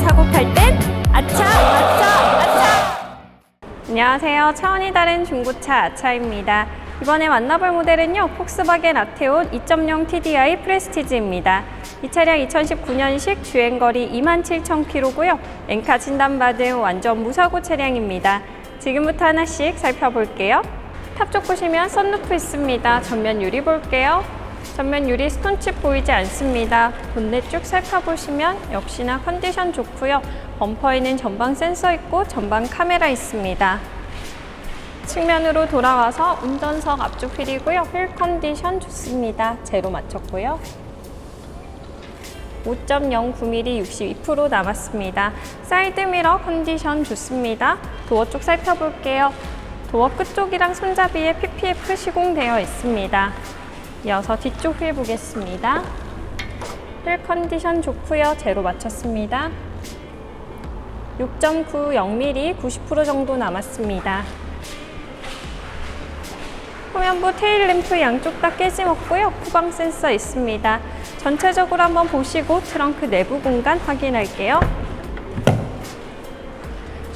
사고 팔 땐 아차 아차 아차. 안녕하세요. 차원이 다른 중고차 아차입니다. 이번에 만나볼 모델은요 폭스바겐 아테온 2.0 TDI 프레스티지입니다. 이 차량 2019년식 주행거리 27,000km고요. 엔카 진단받은 완전 무사고 차량입니다. 지금부터 하나씩 살펴볼게요. 탑쪽 보시면 썬루프 있습니다. 전면 유리 볼게요. 전면 유리 스톤칩 보이지 않습니다. 본넷 쭉 살펴보시면 역시나 컨디션 좋고요. 범퍼에는 전방 센서 있고 전방 카메라 있습니다. 측면으로 돌아와서 운전석 앞쪽 휠이고요. 휠 컨디션 좋습니다. 제로 맞췄고요. 5.09mm 62% 남았습니다. 사이드 미러 컨디션 좋습니다. 도어 쪽 살펴볼게요. 도어 끝쪽이랑 손잡이에 PPF 시공되어 있습니다. 이어서 뒤쪽 휠 보겠습니다. 휠 컨디션 좋고요. 제로 맞췄습니다. 6.90mm 90% 정도 남았습니다. 후면부 테일 램프 양쪽 다 깨짐없고요. 후방 센서 있습니다. 전체적으로 한번 보시고 트렁크 내부 공간 확인할게요.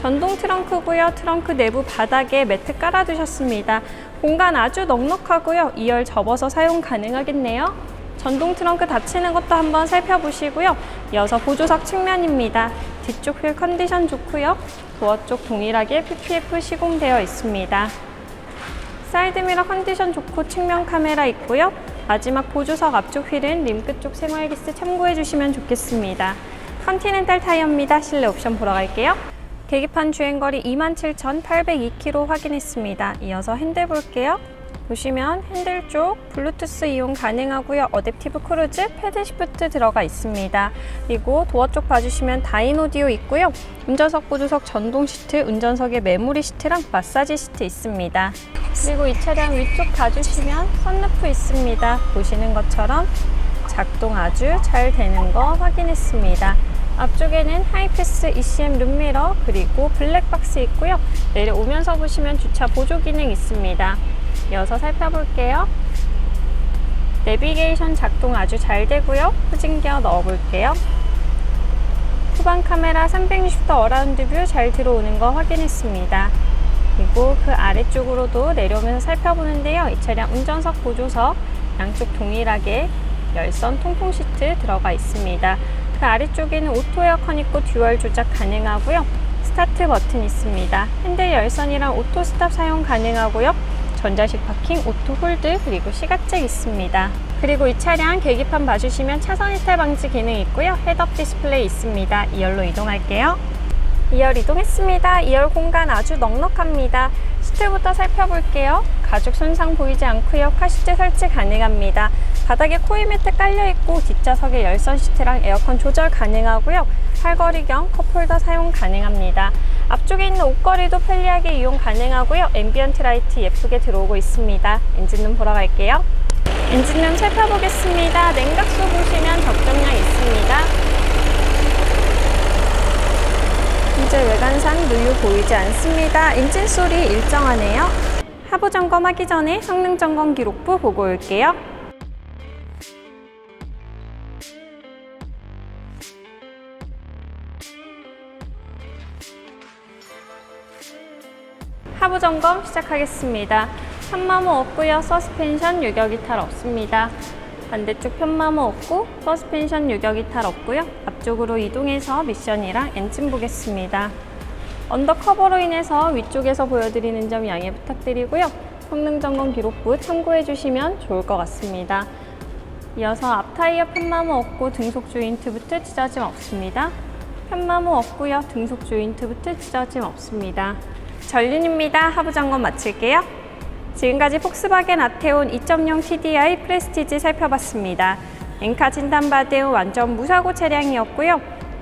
전동 트렁크고요. 트렁크 내부 바닥에 매트 깔아두셨습니다. 공간 아주 넉넉하고요. 2열 접어서 사용 가능하겠네요. 전동 트렁크 닫히는 것도 한번 살펴보시고요. 이어서 보조석 측면입니다. 뒤쪽 휠 컨디션 좋고요. 도어 쪽 동일하게 PPF 시공되어 있습니다. 사이드미러 컨디션 좋고 측면 카메라 있고요. 마지막 보조석 앞쪽 휠은 림끝 쪽 생활기스 참고해 주시면 좋겠습니다. 컨티넨탈 타이어입니다. 실내 옵션 보러 갈게요. 계기판 주행거리 27,802km 확인했습니다. 이어서 핸들 볼게요. 보시면 핸들 쪽 블루투스 이용 가능하고요. 어댑티브 크루즈, 패드 시프트 들어가 있습니다. 그리고 도어 쪽 봐주시면 다인 오디오 있고요. 운전석 보조석 전동 시트, 운전석에 메모리 시트랑 마사지 시트 있습니다. 그리고 이 차량 위쪽 봐주시면 선루프 있습니다. 보시는 것처럼 작동 아주 잘 되는 거 확인했습니다. 앞쪽에는 하이패스 ECM 룸미러 그리고 블랙박스 있고요. 내려오면서 보시면 주차 보조 기능 있습니다. 이어서 살펴볼게요. 내비게이션 작동 아주 잘 되고요. 후진기어 넣어볼게요. 후방 카메라 360도 어라운드 뷰 잘 들어오는 거 확인했습니다. 그리고 그 아래쪽으로도 내려오면서 살펴보는데요. 이 차량 운전석 보조석 양쪽 동일하게 열선 통풍 시트 들어가 있습니다. 그 아래쪽에는 오토 에어컨 있고 듀얼 조작 가능하고요. 스타트 버튼 있습니다. 핸들 열선이랑 오토 스탑 사용 가능하고요. 전자식 파킹, 오토 홀드, 그리고 시가잭 있습니다. 그리고 이 차량 계기판 봐주시면 차선 이탈 방지 기능 있고요. 헤드업 디스플레이 있습니다. 2열로 이동할게요. 2열 이동했습니다. 2열 공간 아주 넉넉합니다. 시트부터 살펴볼게요. 가죽 손상 보이지 않고요. 카시트 설치 가능합니다. 바닥에 코일 매트 깔려 있고 뒷좌석에 열선 시트랑 에어컨 조절 가능하고요. 팔걸이경 컵홀더 사용 가능합니다. 앞쪽에 있는 옷걸이도 편리하게 이용 가능하고요. 앰비언트 라이트 예쁘게 들어오고 있습니다. 엔진룸 보러 갈게요. 엔진룸 살펴보겠습니다. 냉각수 보시면 적정량 있습니다. 이제 외관상 누유 보이지 않습니다. 엔진 소리 일정하네요. 하부 점검하기 전에 성능 점검 기록부 보고 올게요. 하부 점검 시작하겠습니다. 편마모 없고요. 서스펜션 유격 이탈 없습니다. 반대쪽 편마모 없고 서스펜션 유격 이탈 없고요. 앞쪽으로 이동해서 미션이랑 엔진 보겠습니다. 언더커버로 인해서 위쪽에서 보여드리는 점 양해 부탁드리고요. 성능 점검 기록부 참고해 주시면 좋을 것 같습니다. 이어서 앞 타이어 편마모 없고 등속 조인트부트 찢어짐 없습니다. 편마모 없고요. 등속 조인트부트 찢어짐 없습니다. 전륜입니다. 하부 점검 마칠게요. 지금까지 폭스바겐 아테온 2.0 TDI 프레스티지 살펴봤습니다. 엔카 진단받은 완전 무사고 차량이었고요.